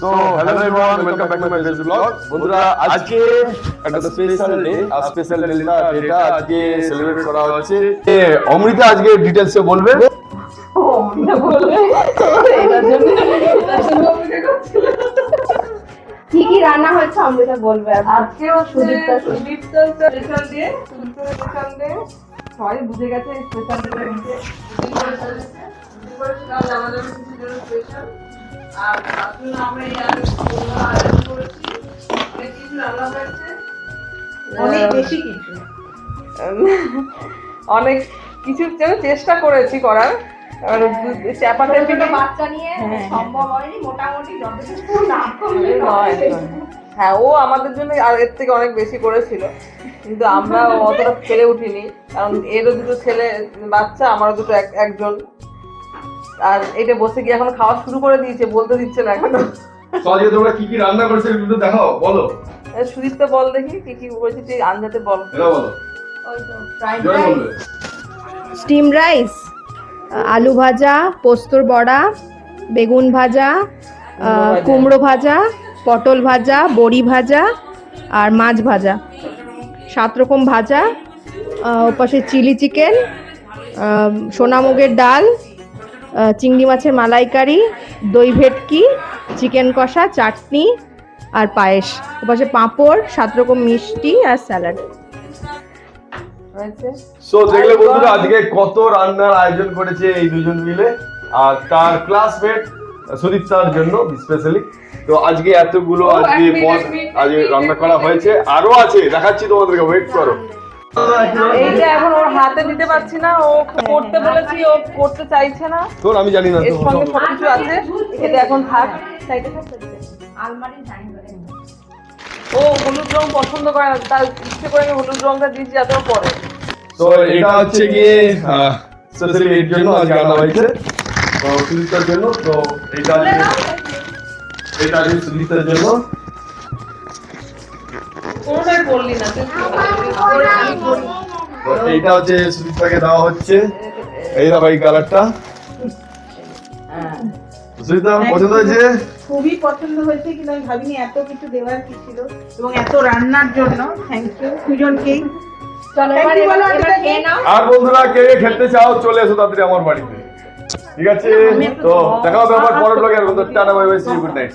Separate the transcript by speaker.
Speaker 1: So hello everyone welcome back to my Facebook blog বন্ধুরা আজকে একটা স্পেশাল ডে আর স্পেশাল ডে না এটা আজকে সেলিব্রেট করা হচ্ছে। এ, অমৃতা আজকে ডিটেইলস এ বলবে।
Speaker 2: কি কি রান্না হয়েছে অমৃতা বলবে আর
Speaker 3: আজকে হচ্ছে
Speaker 2: Sudipta
Speaker 3: Sudipta. Special day Sudipta special day সবাই বুঝে গেছে স্পেশাল ডে আমাদের স্পেশাল আর তার জন্য আমরা এই আয়োজন আয়োজন করেছি অনেক কিছু রান্না হয়েছে
Speaker 2: অনেক বেশি কিছু।
Speaker 3: অনেক কিছু যেন চেষ্টা করেছি করার। আর চ্যাপাটা
Speaker 2: ছোট বাচ্চা নিয়ে সম্ভব হয়নি মোটামুটি যতটুকু না করলে
Speaker 3: নয়,
Speaker 2: নয়।
Speaker 3: নয়। হ্যাঁ ও আমাদের জন্য আর এর থেকে অনেক বেশি করেছিল। কিন্তু আমরা অতটা পেরে উঠিনি। কারণ এরও দুটো ছেলে বাচ্চা আমারও দুটো এক- একজন। আর এটা বসে গিয়ে এখন খাওয়া শুরু করে দিয়েছে বলতে দিচ্ছে না এখনও।
Speaker 1: তো তোমরা কি কি রান্না করেছ একটু দেখাও বলো।
Speaker 3: সুদীপ্তা বল দেখি কি কি করেছি তুই আনজাতে বল।
Speaker 1: এটা বলো।
Speaker 4: স্টিম রাইস আলু ভাজা পোস্তর বড়া বেগুন ভাজা কুমড়ো ভাজা। পটল ভাজা বড়ি ভাজা আর মাছ ভাজা। সাত রকম ভাজা ওপাশে চিলি চিকেন সোনামুগের ডাল চিংড়ি মাছের মালাইকারি দই ভেটকি চিকেন কষা চাটনি আর পায়েস। ওপাশে পাঁপড় সাত রকম মিষ্টি আর স্যালাড।
Speaker 1: সো দেখলে বন্ধুরা আজকে কত রান্নার আয়োজন করেছে এই দুজন মিলে আর তার ক্লাসমেট সুদীপ স্যার জন্য স্পেশালি তো আজকে এতগুলো আজকে আজকে রান্না করা হয়েছে। আরও আছে দেখাচ্ছি তোমাদেরকে ওয়েট করো।
Speaker 3: এইটা এখন ওর হাতে দিতে পারছি না ও করতে বলেছি ও করতে চাইছে না।
Speaker 1: তোর আমি জানি না
Speaker 3: এর সঙ্গে সবকিছু আছে এটা এখন থাক।
Speaker 2: সাইডে। আলমারির
Speaker 3: ও হলুদ রং পছন্দ করে না তার ইচ্ছে করে আমি হলুদ রংটা দিয়েছি যাতে ও পরে।
Speaker 1: তো এটা হচ্ছে গিয়ে স্পেশালি এর জন্য আজকে আনা হয়েছে। তো সুদীপ্তার জন্য তো এটা এটা সুদীপ্তার জন্য।
Speaker 3: কোনোটাই বললি না
Speaker 1: এইটা হচ্ছে সুদীপ্তাকে দেওয়া হচ্ছে। এই কালারটা। সুদীপ্তা পছন্দ হয়েছে?
Speaker 5: খুবই পছন্দ হয়েছে কিন্তু আমি ভাবিনি এত কিছু দেওয়ার কি ছিল এবং এত রান্নার জন্য। থ্যাংক ইউ দুজনকেই।
Speaker 2: চলো
Speaker 5: Thank
Speaker 2: এবার
Speaker 5: you বলো,
Speaker 2: এবার এবার
Speaker 5: অমৃতা
Speaker 2: খেয়ে নাও।
Speaker 1: আর বন্ধুরা কে খেলতে চাও চলে এসো তাড়াতাড়ি আমার বাড়িতে। ঠিক আছে? তো দেখা হবে আবার পরের ব্লগে আর tata bye bye see good night